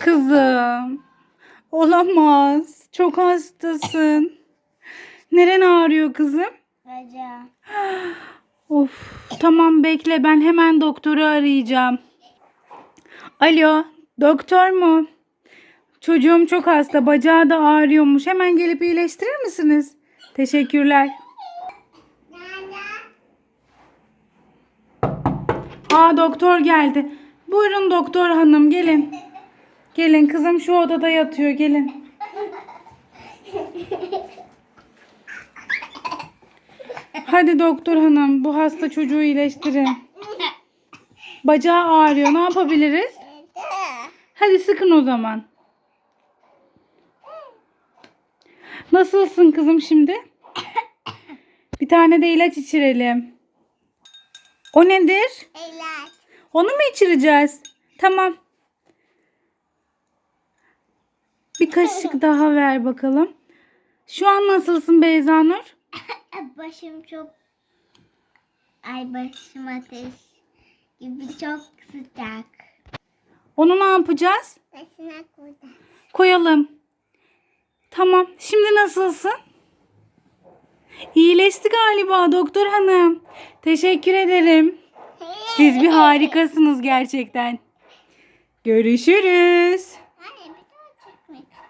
Kızım. Olamaz. Çok hastasın. Neren ağrıyor kızım? Bacağım. Of. Tamam bekle ben hemen doktoru arayacağım. Alo. Doktor mu? Çocuğum çok hasta. Bacağı da ağrıyormuş. Hemen gelip iyileştirir misiniz? Teşekkürler. Aa doktor geldi. Buyurun doktor hanım gelin. Gelin kızım şu odada yatıyor gelin. Hadi doktor hanım bu hasta çocuğu iyileştirin. Bacağı ağrıyor ne yapabiliriz? Hadi sıkın o zaman. Nasılsın kızım şimdi? Bir tane de ilaç içirelim. O nedir? İlaç. Onu mu içireceğiz? Tamam. Bir kaşık daha ver bakalım. Şu an nasılsın Beyza Nur? Başım çok... Ay başım ateş gibi çok sıcak. Onu ne yapacağız? Başına burada. Koyalım. Tamam. Şimdi nasılsın? İyileşti galiba doktor hanım. Teşekkür ederim. Siz bir harikasınız gerçekten. Görüşürüz.